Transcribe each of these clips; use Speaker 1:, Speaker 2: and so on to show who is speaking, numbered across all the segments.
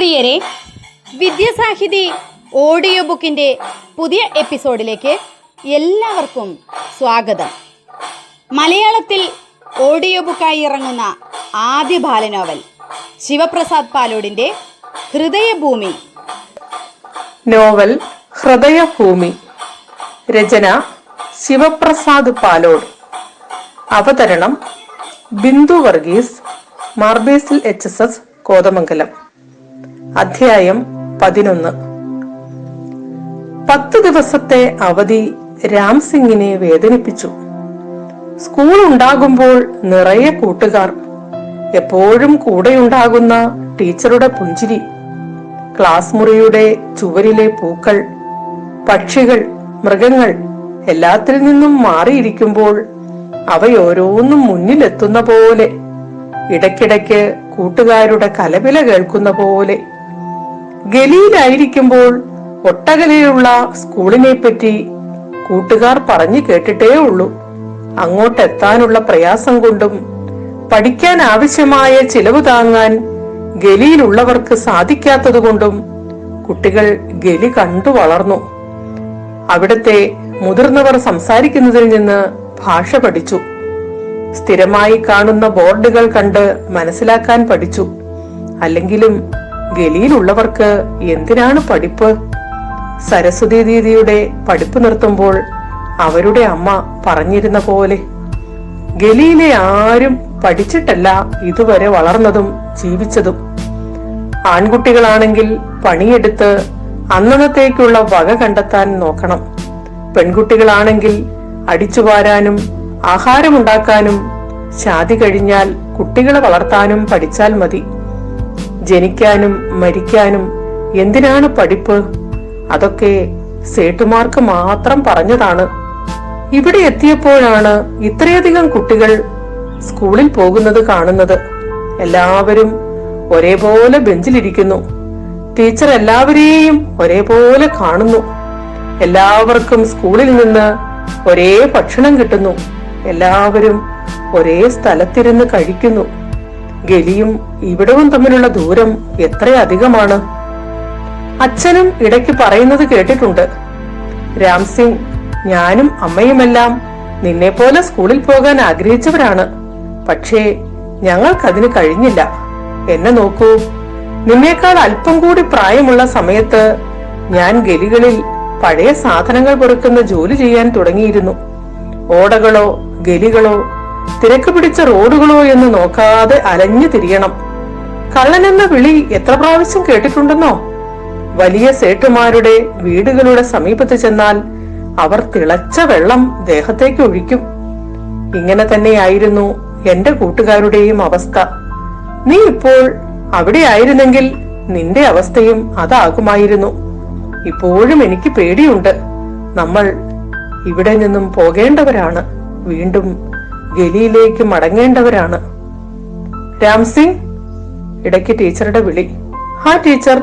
Speaker 1: പ്രിയരെ വിദ്യാസാഹിതി ഓഡിയോ ബുക്കിന്റെ പുതിയ എപ്പിസോഡിലേക്ക് എല്ലാവർക്കും സ്വാഗതം. മലയാളത്തിൽ ഓഡിയോ ബുക്കായി ഇറങ്ങുന്ന ആദ്യ ബാലനോവൽ ശിവപ്രസാദ് പാലോടിന്റെ ഹൃദയഭൂമി.
Speaker 2: നോവൽ ഹൃദയഭൂമി. രചന ശിവപ്രസാദ് പാലോട്. അവതരണം Bindu Varghese Mar Basil H S S Kothamangalam. അധ്യായം പതിനൊന്ന്. പത്ത് ദിവസത്തെ അവധി രാം സിംഗിനെ വേദനിപ്പിച്ചു. സ്കൂൾ ഉണ്ടാകുമ്പോൾ നിറയെ കൂട്ടുകാർ എപ്പോഴും കൂടെയുണ്ടാകുന്ന ടീച്ചറുടെ പുഞ്ചിരി ക്ലാസ് മുറിയുടെ ചുവരിലെ പൂക്കൾ പക്ഷികൾ മൃഗങ്ങൾ എല്ലാത്തിൽ നിന്നും മാറിയിരിക്കുമ്പോൾ അവയോരോന്നും മുന്നിലെത്തുന്ന പോലെ ഇടയ്ക്കിടയ്ക്ക് കൂട്ടുകാരുടെ കലപില കേൾക്കുന്ന പോലെ ഗലിയിലായിരിക്കുമ്പോൾ ഒട്ടകലയിലുള്ള സ്കൂളിനെ പറ്റി കൂട്ടുകാർ പറഞ്ഞു കേട്ടിട്ടേ ഉള്ളൂ അങ്ങോട്ടെത്താനുള്ള പ്രയാസം കൊണ്ടും പഠിക്കാൻ ആവശ്യമായ ചിലവ് താങ്ങാൻ ഗലിയിലുള്ളവർക്ക് സാധിക്കാത്തതുകൊണ്ടും കുട്ടികൾ ഗലി കണ്ടു വളർന്നു. അവിടത്തെ മുതിർന്നവർ സംസാരിക്കുന്നതിൽ നിന്ന് ഭാഷ പഠിച്ചു. സ്ഥിരമായി കാണുന്ന ബോർഡുകൾ കണ്ട് മനസ്സിലാക്കാൻ പഠിച്ചു. അല്ലെങ്കിലും ഗലിയിലുള്ളവർക്ക് എന്തിനാണ് പഠിപ്പ്? സരസ്വതി ദീദിയുടെ പഠിപ്പ് നിർത്തുമ്പോൾ അവരുടെ അമ്മ പറഞ്ഞിരുന്ന പോലെ ഗലിയിലെ ആരും പഠിച്ചിട്ടല്ല ഇതുവരെ വളർന്നതും ജീവിച്ചതും. ആൺകുട്ടികളാണെങ്കിൽ പണിയെടുത്ത് അന്നന്നത്തേക്കുള്ള വക കണ്ടെത്താൻ നോക്കണം. പെൺകുട്ടികളാണെങ്കിൽ അടിച്ചുവാരാനും ആഹാരമുണ്ടാക്കാനും ശാതി കഴിഞ്ഞാൽ കുട്ടികളെ വളർത്താനും പഠിച്ചാൽ മതി. ജനിക്കാനും മരിക്കാനും എന്തിനാണ് പഠിപ്പ്? അതൊക്കെ സേട്ടുമാർക്ക് മാത്രം പറഞ്ഞതാണ്. ഇവിടെ എത്തിയപ്പോഴാണ് ഇത്രയധികം കുട്ടികൾ സ്കൂളിൽ പോകുന്നത് കാണുന്നത്. എല്ലാവരും ഒരേപോലെ ബെഞ്ചിലിരിക്കുന്നു. ടീച്ചർ എല്ലാവരെയും ഒരേപോലെ കാണുന്നു. എല്ലാവർക്കും സ്കൂളിൽ നിന്ന് ഒരേ ഭക്ഷണം കിട്ടുന്നു. എല്ലാവരും ഒരേ സ്ഥലത്തിരുന്ന് കഴിക്കുന്നു. ഗലിയും ഇവിടവും തമ്മിലുള്ള ദൂരം എത്രയധികമാണ്? അച്ഛനും ഇടയ്ക്ക് പറയുന്നത് കേട്ടിട്ടുണ്ട്. രാം സിംഗ് ഞാനും അമ്മയുമെല്ലാം നിന്നെ പോലെ സ്കൂളിൽ പോകാൻ ആഗ്രഹിച്ചവരാണ്. പക്ഷേ ഞങ്ങൾക്കതിന് കഴിഞ്ഞില്ല. എന്നെ നോക്കൂ. നിന്നേക്കാൾ അല്പം കൂടി പ്രായമുള്ള സമയത്ത് ഞാൻ ഗലികളിൽ പഴയ സാധനങ്ങൾ പെറുക്കുന്ന ജോലി ചെയ്യാൻ തുടങ്ങിയിരുന്നു. ഓടകളോ ഗലികളോ തിരക്ക് പിടിച്ച റോഡുകളോ എന്ന് നോക്കാതെ അലഞ്ഞു തിരിയണം. കള്ളനെന്ന വിളി എത്ര പ്രാവശ്യം കേട്ടിട്ടുണ്ടെന്നോ? വലിയ സേട്ടുമാരുടെ വീടുകളുടെ സമീപത്ത് ചെന്നാൽ അവർ തിളച്ച വെള്ളം ദേഹത്തേക്ക് ഒഴിക്കും. ഇങ്ങനെ തന്നെയായിരുന്നു എന്റെ കൂട്ടുകാരുടെയും അവസ്ഥ. നീ ഇപ്പോൾ അവിടെ ആയിരുന്നെങ്കിൽ നിന്റെ അവസ്ഥയും അതാകുമായിരുന്നു. ഇപ്പോഴും എനിക്ക് പേടിയുണ്ട്. നമ്മൾ ഇവിടെ നിന്നും പോകേണ്ടവരാണ്. വീണ്ടും ഗലിയിലേക്ക് മടങ്ങേണ്ടവരാണ്. രാംസിംഗ് ഇടയ്ക്ക് ടീച്ചറുടെ വിളി. ഹാ ടീച്ചർ.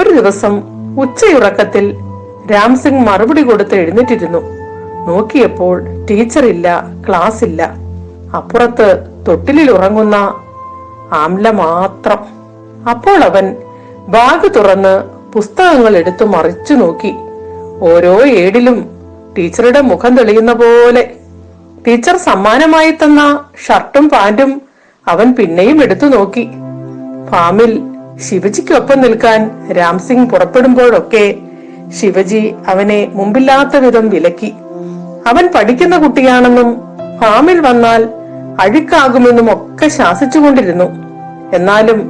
Speaker 2: ഒരു ദിവസം ഉച്ചയുറക്കത്തിൽ രാംസിംഗ് മറുപടി കൊടുത്ത് എഴുന്നേറ്റിരുന്നു. നോക്കിയപ്പോൾ ടീച്ചർ ഇല്ല ക്ലാസ് ഇല്ല അപ്പുറത്ത് തൊട്ടിലിൽ ഉറങ്ങുന്ന ആംല മാത്രം. അപ്പോൾ അവൻ ബാഗ് തുറന്ന് പുസ്തകങ്ങൾ എടുത്തു മറിച്ചു നോക്കി. ഓരോ ഏടിലും ടീച്ചറുടെ മുഖം തെളിയുന്ന പോലെ ടീച്ചർ സമ്മാനമായി തന്ന ഷർട്ടും പാന്റും അവൻ പിന്നെയും എടുത്തു നോക്കി. ഫാമിൽ ശിവജിക്കൊപ്പം നിൽക്കാൻ രാംസിംഗ് പുറപ്പെടുമ്പോഴൊക്കെ ശിവജി അവനെ മുമ്പില്ലാത്ത വിധം വിലക്കി. അവൻ പഠിക്കുന്ന കുട്ടിയാണെന്നും ഫാമിൽ വന്നാൽ അഴുക്കാകുമെന്നും ഒക്കെ ശാസിച്ചുകൊണ്ടിരുന്നു. എന്നാലും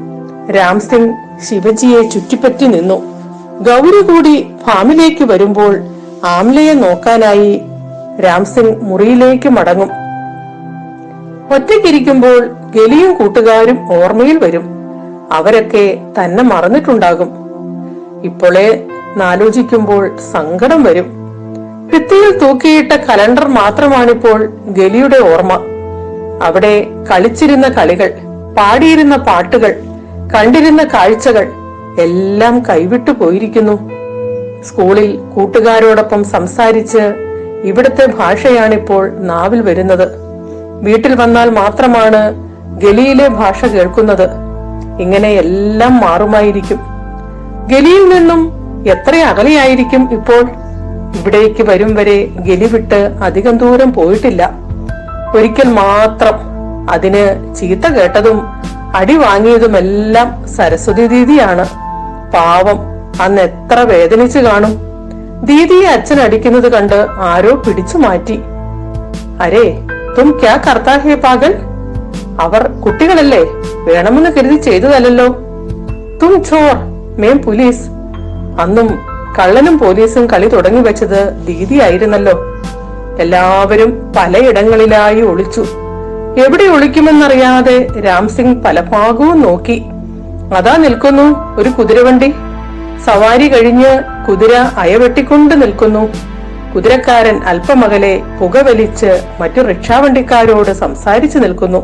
Speaker 2: രാംസിംഗ് ശിവജിയെ ചുറ്റിപ്പറ്റി നിന്നു. ഗൗരി കൂടി ഫാമിലേക്ക് വരുമ്പോൾ ആംലയെ നോക്കാനായി രാംസിംഗ് മുറിയിലേക്ക് മടങ്ങും. ഒറ്റയ്ക്കിരിക്കുമ്പോൾ ഗലിയും കൂട്ടുകാരും ഓർമ്മയിൽ വരും. അവരൊക്കെ തന്നെ മറന്നിട്ടുണ്ടാകും. ഇപ്പോളെ നാലോചിക്കുമ്പോൾ സങ്കടം വരും. ഭിത്തിയിൽ തൂക്കിയിട്ട കലണ്ടർ മാത്രമാണിപ്പോൾ ഗലിയുടെ ഓർമ്മ. അവിടെ കളിച്ചിരുന്ന കളികൾ പാടിയിരുന്ന പാട്ടുകൾ കണ്ടിരുന്ന കാഴ്ചകൾ എല്ലാം കൈവിട്ടു പോയിരിക്കുന്നു. സ്കൂളിൽ കൂട്ടുകാരോടൊപ്പം സംസാരിച്ച് ഇവിടുത്തെ ഭാഷയാണിപ്പോൾ നാവിൽ വരുന്നത്. വീട്ടിൽ വന്നാൽ മാത്രമാണ് ഗലിയിലെ ഭാഷ കേൾക്കുന്നത്. ഇങ്ങനെ എല്ലാം മാറുമായിരിക്കും. ഗലിയിൽ നിന്നും എത്ര അകലെയായിരിക്കും ഇപ്പോൾ? ഇവിടേക്ക് വരും വരെ ഗലി വിട്ട് അധികം ദൂരം പോയിട്ടില്ല. ഒരിക്കൽ മാത്രം അതിന് ചീത്ത കേട്ടതും അടി വാങ്ങിയതുമെല്ലാം സരസ്വതി ദീദിയാണ്. പാവം അന്ന് എത്ര വേദനിച്ചു കാണും. ദീദിയെ അച്ഛൻ അടിക്കുന്നത് കണ്ട് ആരോ പിടിച്ചു മാറ്റി. അരേ തും ക്യാ കർത്താ ഹേ പാഗൽ? അവർ കുട്ടികളല്ലേ വേണമെന്ന് കരുതി ചെയ്തതല്ലോ തും ചോർ മേം പോലീസ്. അന്നും കള്ളനും പോലീസും കളി തുടങ്ങി വെച്ചത് ദീദിയായിരുന്നല്ലോ എല്ലാവരും പലയിടങ്ങളിലായി ഒളിച്ചു. എവിടെ ഒളിക്കുമെന്നറിയാതെ രാംസിംഗ് പല ഭാഗവും നോക്കി. അതാ നിൽക്കുന്നു ഒരു കുതിരവണ്ടി. സവാരി കഴിഞ്ഞ് കുതിര അയവെട്ടിക്കൊണ്ട് നിൽക്കുന്നു. കുതിരക്കാരൻ അല്പമകലെ പുകവലിച്ച് മറ്റു റിക്ഷാവണ്ടിക്കാരോട് സംസാരിച്ചു നിൽക്കുന്നു.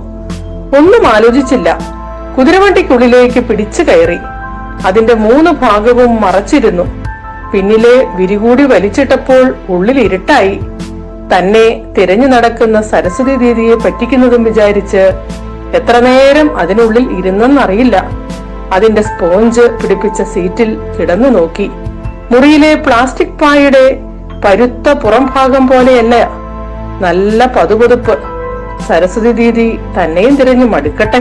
Speaker 2: ഒന്നും ആലോചിച്ചില്ല. കുതിരവണ്ടിക്കുള്ളിലേക്ക് പിടിച്ചു കയറി. അതിന്റെ മൂന്ന് ഭാഗവും മറച്ചിരുന്നു. പിന്നിലെ വിരികൂടി വലിച്ചിട്ടപ്പോൾ ഉള്ളിൽ ഇരുട്ടായി. തന്നെ തിരഞ്ഞു നടക്കുന്ന സരസ്വതി ദീദിയെ പറ്റിക്കുന്നതും വിചാരിച്ച് എത്ര നേരം അതിനുള്ളിൽ ഇരുന്നെന്നറിയില്ല. അതിന്റെ സ്പോഞ്ച് പിടിപ്പിച്ച സീറ്റിൽ കിടന്നു നോക്കി. മുറിയിലെ പ്ലാസ്റ്റിക് പായയുടെ പരുത്ത പുറം ഭാഗം പോലെയല്ല. നല്ല പതുപതുപ്പ്. സരസ്വതി ദീദി തന്നെയും തിരഞ്ഞു മടുക്കട്ടെ.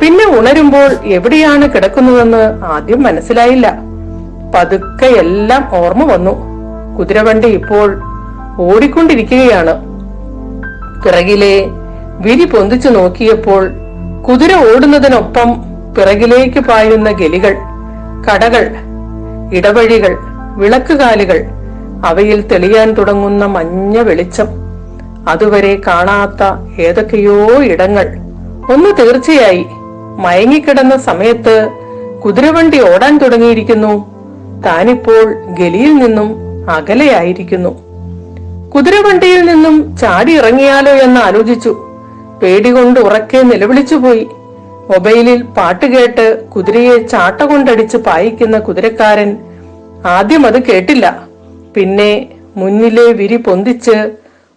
Speaker 2: പിന്നെ ഉണരുമ്പോൾ എവിടെയാണ് കിടക്കുന്നതെന്ന് ആദ്യം മനസ്സിലായില്ല. പതുക്കെ എല്ലാം ഓർമ്മ വന്നു. കുതിരവണ്ടി ഇപ്പോൾ ഓടിക്കൊണ്ടിരിക്കുകയാണ്. പിറകിലെ വിരി പൊന്തിച്ചു നോക്കിയപ്പോൾ കുതിര ഓടുന്നതിനൊപ്പം പിറകിലേക്ക് പായുന്ന ഗലികൾ കടകൾ ഇടവഴികൾ വിളക്കുകാലുകൾ അവയിൽ തെളിയാൻ തുടങ്ങുന്ന മഞ്ഞ വെളിച്ചം അതുവരെ കാണാത്ത ഏതൊക്കെയോ ഇടങ്ങൾ. ഒന്ന് തീർച്ചയായി മയങ്ങിക്കിടന്ന സമയത്ത് കുതിരവണ്ടി ഓടാൻ തുടങ്ങിയിരിക്കുന്നു. താനിപ്പോൾ ഗലിയിൽ നിന്നും അകലെയായിരിക്കുന്നു കുതിരവണ്ടിയിൽ നിന്നും ചാടി ഇറങ്ങിയാലോ എന്ന് ആലോചിച്ചു. പേടികൊണ്ട് ഉറക്കെ നിലവിളിച്ചുപോയി. മൊബൈലിൽ പാട്ട് കേട്ട് കുതിരയെ ചാട്ട കൊണ്ടടിച്ച് പായിക്കുന്ന കുതിരക്കാരൻ ആദ്യം അത് കേട്ടില്ല. പിന്നെ മുന്നിലെ വിരി പൊന്തിച്ച്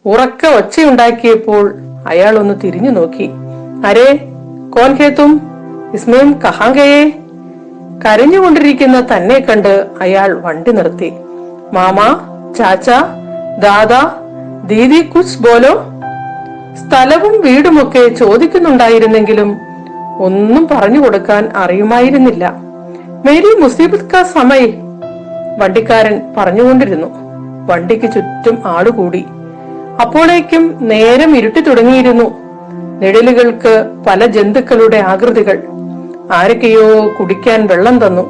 Speaker 2: ഉറക്ക ഒച്ചയുണ്ടാക്കിയപ്പോൾ അയാൾ ഒന്ന് തിരിഞ്ഞു നോക്കി. അരേ കോൻ ഹേത്തും ഇസ്മയും കഹാങ്കയെ? കരഞ്ഞുകൊണ്ടിരിക്കുന്ന തന്നെ കണ്ട് അയാൾ വണ്ടി നിർത്തി. മാമ ചാച്ച ദാദാ ദീദി കുസ് ബോലോ? സ്ഥലവും വീടുമൊക്കെ ചോദിക്കുന്നുണ്ടായിരുന്നെങ്കിലും ഒന്നും പറഞ്ഞു കൊടുക്കാൻ അറിയുമായിരുന്നില്ല. മേരി മുസീബത്ത് കാ സമയ വണ്ടിക്കാരൻ പറഞ്ഞുകൊണ്ടിരുന്നു. വണ്ടിക്ക് ചുറ്റും ആടുകൂടി. അപ്പോഴേക്കും നേരം ഇരുട്ടി തുടങ്ങിയിരുന്നു. നിഴലുകൾക്ക് പല ജന്തുക്കളുടെ ആകൃതികൾ. ആരൊക്കെയോ കുടിക്കാൻ വെള്ളം തന്നു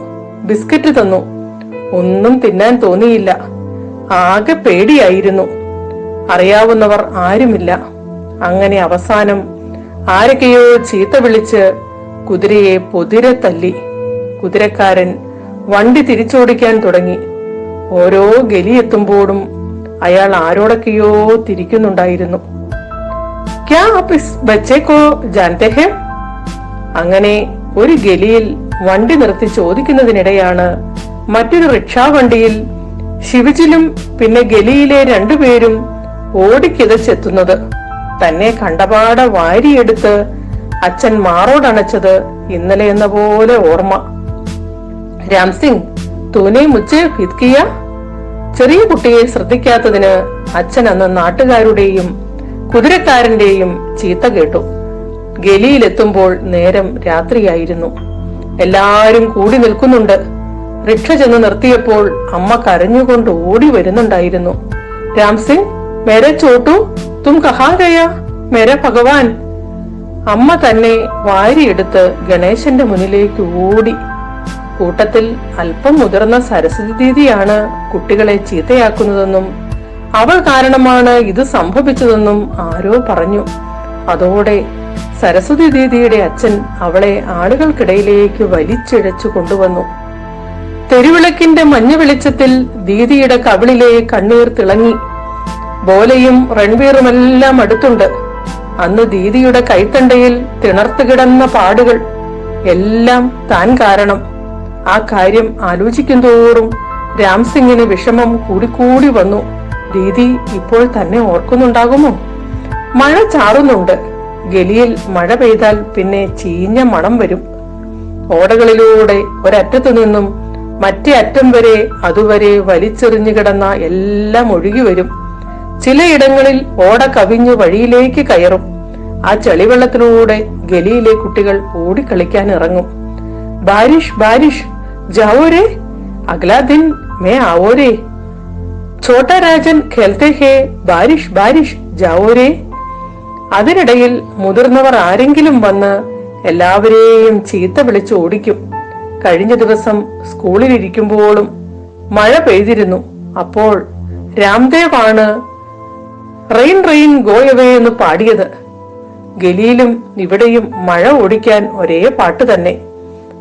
Speaker 2: ബിസ്ക്കറ്റ് തന്നു. ഒന്നും തിന്നാൻ തോന്നിയില്ല. ആകെ പേടിയായിരുന്നു. അറിയാവുന്നവർ ആരുമില്ല. അങ്ങനെ അവസാനം ആരൊക്കെയോ ചീത്ത വിളിച്ച് കുതിരയെ പൊതിരെ തല്ലി. കുതിരക്കാരൻ വണ്ടി തിരിച്ചോടിക്കാൻ തുടങ്ങി. ഓരോ ഗലിയെത്തുമ്പോഴും അയാൾ ആരോടൊക്കെയോ തിരിക്കുന്നുണ്ടായിരുന്നു. അങ്ങനെ ഒരു ഗലിയിൽ വണ്ടി നിർത്തി ചോദിക്കുന്നതിനിടെയാണ് മറ്റൊരു റിക്ഷാ വണ്ടിയിൽ ശിവജിലും പിന്നെ ഗലിയിലെ രണ്ടുപേരും ഓടിക്കിതച്ചെത്തുന്നത്. തന്നെ കണ്ടപാട വാരിയെടുത്ത് അച്ഛൻ മാറോടണച്ചത് ഇന്നലെ എന്ന പോലെ ഓർമ്മ. രാംസിംഗ് തൂനെ മുച്ചേ ഭിത്കിയ ചെറിയ കുട്ടിയെ ശ്രദ്ധിക്കാത്തതിന് അച്ഛൻ അന്ന് നാട്ടുകാരുടെയും കുതിരക്കാരന്റെയും ചീത്ത കേട്ടു. ഗലിയിലെത്തുമ്പോൾ നേരം രാത്രിയായിരുന്നു. എല്ലാരും കൂടി നിൽക്കുന്നുണ്ട്. റിക്ഷ ചെന്ന് നിർത്തിയപ്പോൾ അമ്മ കരഞ്ഞുകൊണ്ട് ഓടി വരുന്നുണ്ടായിരുന്നു. രാംസിംഗ് മേരെ ചോട്ടു. തും കഹാ ഗയ മേര ഭഗവാൻ. അമ്മ തന്നെ വാരിയെടുത്ത് ഗണേശന്റെ മുന്നിലേക്ക് ഓടി. കൂട്ടത്തിൽ അല്പം മുതിർന്ന സരസ്വതി ദീദിയാണ് കുട്ടികളെ ചീത്തയാക്കുന്നതെന്നും അവൾ കാരണമാണ് ഇത് സംഭവിച്ചതെന്നും ആരോ പറഞ്ഞു. അതോടെ സരസ്വതി ദീദിയുടെ അച്ഛൻ അവളെ ആളുകൾക്കിടയിലേക്ക് വലിച്ചിഴച്ചു കൊണ്ടുവന്നു. തെരുവിളക്കിന്റെ മഞ്ഞ വെളിച്ചത്തിൽ ദീദിയുടെ കവിളിലെ കണ്ണീർ തിളങ്ങി. ബോലയും റൺവീറുമെല്ലാം അടുത്തുണ്ട്. അന്ന് ദീദിയുടെ കൈത്തണ്ടയിൽ തിണർത്തു കിടന്ന പാടുകൾ എല്ലാം താൻ കാരണം. ആ കാര്യം ആലോചിക്കും തോറും രാംസിംഗിന് വിഷമം കൂടിക്കൂടി വന്നു. ദീദി ഇപ്പോൾ തന്നെ ഓർക്കുന്നുണ്ടാകുമോ? മഴ ചാറുന്നുണ്ട്. ഗലിയിൽ മഴ പെയ്താൽ പിന്നെ ചീഞ്ഞ മണം വരും. ഓടകളിലൂടെ ഒരറ്റത്തു നിന്നും മറ്റേ അറ്റം വരെ അതുവരെ വലിച്ചെറിഞ്ഞു കിടന്ന എല്ലാം ഒഴുകി വരും. ചിലയിടങ്ങളിൽ ഓട കവിഞ്ഞ് വഴിയിലേക്ക് കയറും. ആ ചെളിവെള്ളത്തിലൂടെ ഗലിയിലെ കുട്ടികൾ ഓടിക്കളിക്കാൻ ഇറങ്ങും. ബാരിഷ് ബാരിഷ് ജാവോരേ അഗ്ലാ ദിൻ മേ ആവോരേ. ഛോട്ട രാജൻ ഖേൽത്തെ ഹേ ബാരിഷ് ബാരിഷ് ജാവോരേ. അതിനിടയിൽ മുതിർന്നവർ ആരെങ്കിലും വന്ന് എല്ലാവരെയും ചീത്ത വിളിച്ച് ഓടിക്കും. കഴിഞ്ഞ ദിവസം സ്കൂളിലിരിക്കുമ്പോഴും മഴ പെയ്തിരുന്നു. അപ്പോൾ രാംദേവ് ആണ് റെയിൻ ട്രെയിൻ ഗോയവേ എന്ന് പാടിയത്. ഗലിയിലും ഇവിടെയും മഴ ഓടിക്കാൻ ഒരേ പാട്ട് തന്നെ.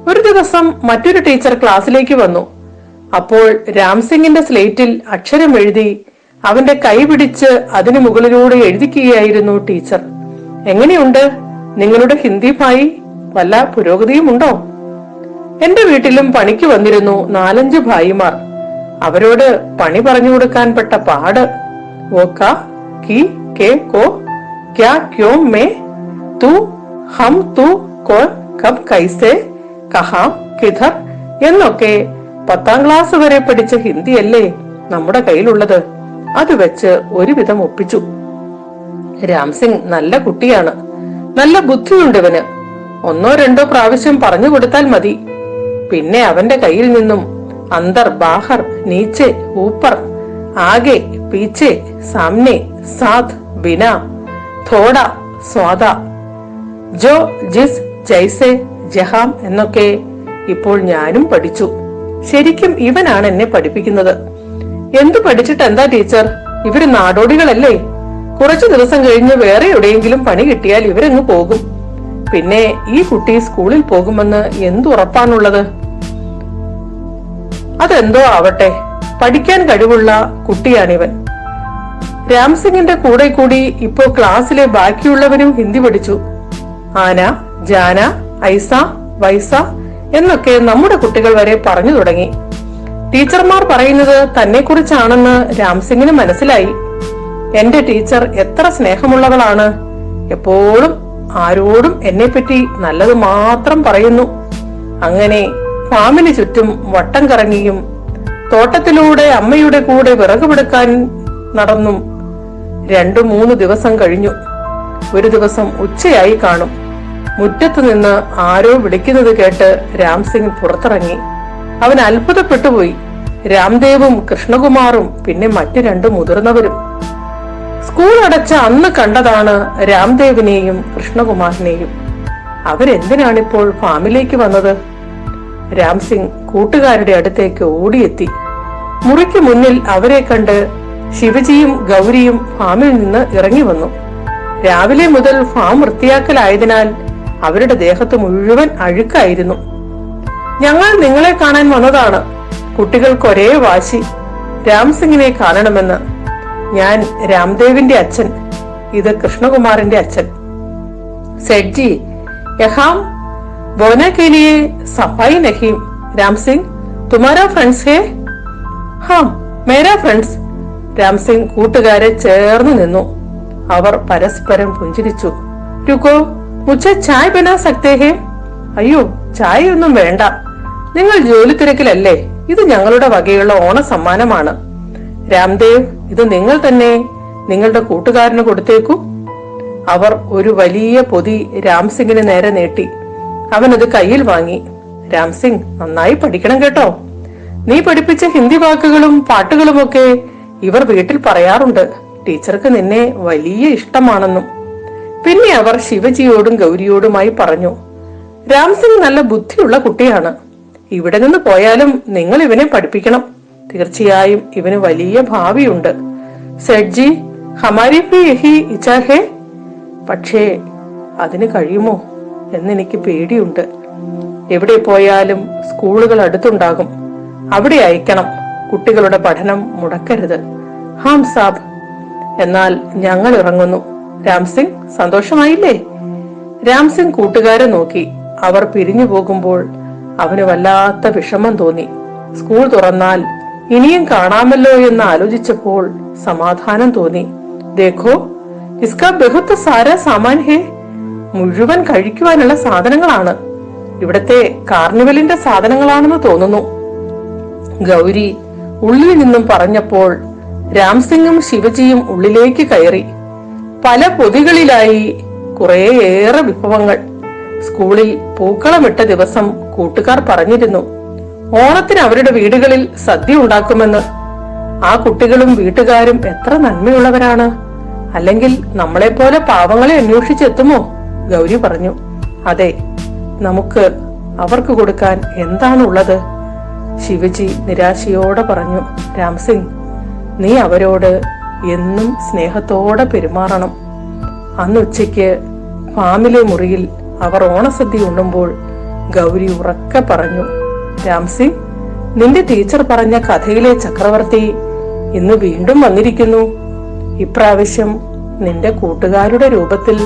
Speaker 2: ഒരു ദിവസം മറ്റൊരു ടീച്ചർ ക്ലാസ്സിലേക്ക് വന്നു. അപ്പോൾ രാംസിംഗിന്റെ സ്ലേറ്റിൽ അക്ഷരം എഴുതി അവന്റെ കൈ പിടിച്ച് അതിനു മുകളിലൂടെ എഴുതിക്കുകയായിരുന്നു ടീച്ചർ. എങ്ങനെയുണ്ട്? നിങ്ങളുടെ ഹിന്ദി ഭായി വല്ല പുരോഗതിയും ഉണ്ടോ എന്റെ വീട്ടിലും പണിക്ക് വന്നിരുന്നു നാലഞ്ച് ഭായിമാർ. അവരോട് പണി പറഞ്ഞു കൊടുക്കാൻ പെട്ട പാട്. ഓക്ക കി के को क्या क्यों में तू हम तू കോൺ കബ് कैसे കഹാം കിധർ എന്നൊക്കെ പത്താം ക്ലാസ് വരെ പഠിച്ച ഹിന്ദിയല്ലേ നമ്മുടെ കയ്യിലുള്ളത്. അത് വെച്ച് ഒരുവിധം ഒപ്പിച്ചു. രാംസിംഗ് നല്ല കുട്ടിയാണ്. നല്ല ബുദ്ധിയുണ്ട് ഇവന് ഒന്നോ രണ്ടോ പ്രാവശ്യം പറഞ്ഞു കൊടുത്താൽ മതി. പിന്നെ അവന്റെ കയ്യിൽ നിന്നും അന്തർ ബാഹർ നീച്ചെ ഊപ്പർ ആകെ പീച്ചെ സാമ്നെ സാത് ബിന थोड़ा സ്വാദ. ജോ ജിസ് ജൈസെ ജഹാം എന്നൊക്കെ ഇപ്പോൾ ഞാനും പഠിച്ചു. ശരിക്കും ഇവനാണ് എന്നെ പഠിപ്പിക്കുന്നത്. എന്തു പഠിച്ചിട്ട് എന്താ ടീച്ചർ? ഇവർ നാടോടികളല്ലേ? കുറച്ചു ദിവസം കഴിഞ്ഞ് വേറെ എവിടെയെങ്കിലും പണി കിട്ടിയാൽ ഇവരങ്ങ് പോകും. പിന്നെ ഈ കുട്ടി സ്കൂളിൽ പോകുമെന്ന് എന്തുറപ്പാണുള്ളത്? അതെന്തോ ആവട്ടെ. പഠിക്കാൻ കഴിവുള്ള കുട്ടിയാണിവൻ. രാംസിംഗിന്റെ കൂടെ കൂടി ഇപ്പോ ക്ലാസ്സിലെ ബാക്കിയുള്ളവരും ഹിന്ദി പഠിച്ചു. ആന ജാന ഐസ വൈസ എന്നൊക്കെ നമ്മുടെ കുട്ടികൾ വരെ പറഞ്ഞു തുടങ്ങി. ടീച്ചർമാർ പറയുന്നത് തന്നെ കുറിച്ചാണെന്ന് രാംസിംഗിന് മനസ്സിലായി. എന്റെ ടീച്ചർ എത്ര സ്നേഹമുള്ളവളാണ്. എപ്പോഴും ആരോടും എന്നെപ്പറ്റി നല്ലത് മാത്രം പറയുന്നു. അങ്ങനെ ഫാമിന് ചുറ്റും വട്ടം കറങ്ങിയും തോട്ടത്തിലൂടെ അമ്മയുടെ കൂടെ വിറകുപെടുക്കാൻ നടന്നു. രണ്ടു മൂന്ന് ദിവസം കഴിഞ്ഞു. ഒരു ദിവസം ഉച്ചയായി കാണും. മുറ്റത്ത് നിന്ന് ആരോ വിളിക്കുന്നത് കേട്ട് രാംസിംഗ് പുറത്തിറങ്ങി. അവൻ അത്ഭുതപ്പെട്ടുപോയി. രാംദേവും കൃഷ്ണകുമാറും പിന്നെ മറ്റു രണ്ട് മുതിർന്നവരും. സ്കൂൾ അടച്ച അന്ന് കണ്ടതാണ് രാംദേവിനെയും കൃഷ്ണകുമാറിനെയും. അവരെന്തിനാണിപ്പോൾ ഫാമിലേക്ക് വന്നത്? രാംസിംഗ് കൂട്ടുകാരുടെ അടുത്തേക്ക് ഓടിയെത്തി. മുറിക്ക് മുന്നിൽ അവരെ കണ്ട് ശിവജിയും ഗൗരിയും ഫാമിൽ നിന്ന് ഇറങ്ങി വന്നു. രാവിലെ മുതൽ ഫാം വൃത്തിയാക്കലായതിനാൽ അവരുടെ ദേഹത്ത് മുഴുവൻ അഴുക്കായിരുന്നു. ഞങ്ങൾ നിങ്ങളെ കാണാൻ വന്നതാണ്. കുട്ടികൾക്ക് ഒരേ വാശി. രാംസിംഗിനെ കാണണമെന്ന്. ഞാൻ രാംദേവിന്റെ അച്ഛൻ. ഇത് കൃഷ്ണകുമാറിന്റെ അച്ഛൻ. സെഡ്ജി യഹാം बोने के लिए सफाई नहीं राम सिंह तुम्हारा फ्रेंड्स है ഹാ മേരാ ഫ്രണ്ട്സ് രാം സിംഗ് കൂട്ടുകാരെ ചേർന്ന് നിന്നു അവർ പരസ്പരം പുഞ്ചിരിച്ചു രുക്കോ മുച്ച ചായ ബനാ സക്തേ ഹേ അയ്യോ ചായ ഒന്നും വേണ്ട നിങ്ങൾ ജോലി തിരക്കിലല്ലേ ഇത് ഞങ്ങളുടെ വകയുള്ള ഓണ സമ്മാനമാണ് രാംദേവ് ഇത് നിങ്ങൾ തന്നെ നിങ്ങളുടെ കൂട്ടുകാരന് കൊടുത്തേക്കൂ അവർ ഒരു വലിയ പൊതി രാംസിംഗിന് നേരെ നീട്ടി അവൻ അത് കയ്യിൽ വാങ്ങി. രാംസിംഗ് നന്നായി പഠിക്കണം കേട്ടോ. നീ പഠിപ്പിച്ച ഹിന്ദി വാക്കുകളും പാട്ടുകളുമൊക്കെ ഇവർ വീട്ടിൽ പറയാറുണ്ട്. ടീച്ചർക്ക് നിന്നെ വലിയ ഇഷ്ടമാണെന്നും. പിന്നെ അവർ ശിവജിയോടും ഗൗരിയോടുമായി പറഞ്ഞു രാംസിംഗ് നല്ല ബുദ്ധിയുള്ള കുട്ടിയാണ്. ഇവിടെ നിന്ന് പോയാലും നിങ്ങൾ ഇവനെ പഠിപ്പിക്കണം. തീർച്ചയായും ഇവന് വലിയ ഭാവിയുണ്ട്. സെഡ്ജി ഹമാരി പക്ഷേ അതിന് കഴിയുമോ? എന്നെനിക്ക് പേടിയുണ്ട്. എവിടെ പോയാലും സ്കൂളുകൾ അടുത്തുണ്ടാകും. അവിടെ അയക്കണം. കുട്ടികളുടെ പഠനം മുടക്കരുത്. ഹാം സാബ്. എന്നാൽ ഞങ്ങൾ ഇറങ്ങുന്നു. രാംസിംഗ് സന്തോഷമായില്ലേ? രാംസിംഗ് കൂട്ടുകാരെ നോക്കി. അവർ പിരിഞ്ഞു പോകുമ്പോൾ അവന് വല്ലാത്ത വിഷമം തോന്നി. സ്കൂൾ തുറന്നാൽ ഇനിയും കാണാമല്ലോ എന്ന് ആലോചിച്ചപ്പോൾ സമാധാനം തോന്നി. ദേഖോ ഇസ്കാ ബഹുത്ത് സാര സാമാൻ ഹേ? മുഴുവൻ കഴിക്കുവാനുള്ള സാധനങ്ങളാണ്. ഇവിടത്തെ കാർണിവലിന്റെ സാധനങ്ങളാണെന്ന് തോന്നുന്നു. ഗൗരി ഉള്ളിൽ നിന്നും പറഞ്ഞപ്പോൾ രാംസിംഗും ശിവജിയും ഉള്ളിലേക്ക് കയറി. പല പൊതികളിലായി കുറേയേറെ വിഭവങ്ങൾ. സ്കൂളിൽ പൂക്കളമിട്ട ദിവസം കൂട്ടുകാർ പറഞ്ഞിരുന്നു ഓണത്തിന് അവരുടെ വീടുകളിൽ സദ്യ ഉണ്ടാക്കുമെന്ന്. ആ കുട്ടികളും വീട്ടുകാരും എത്ര നന്മയുള്ളവരാണ്. അല്ലെങ്കിൽ നമ്മളെപ്പോലെ പാവങ്ങളെ അന്വേഷിച്ചെത്തുമോ? ഗൗരി പറഞ്ഞു അതെ നമുക്ക് അവർക്ക് കൊടുക്കാൻ എന്താണുള്ളത്? ശിവജി നിരാശയോടെ പറഞ്ഞു രാംസിംഗ് നീ അവരോട് എന്നും സ്നേഹത്തോടെ പെരുമാറണം. അന്നുച്ചയ്ക്ക് ഫാമിലെ മുറിയിൽ അവർ ഓണസദ്യ ഉണ്ണുമ്പോൾ ഗൗരി ഉറക്കെ പറഞ്ഞു രാംസിംഗ് നിന്റെ ടീച്ചർ പറഞ്ഞ കഥയിലെ ചക്രവർത്തി ഇന്ന് വീണ്ടും വന്നിരിക്കുന്നു. ഇപ്രാവശ്യം നിന്റെ കൂട്ടുകാരുടെ രൂപത്തിൽ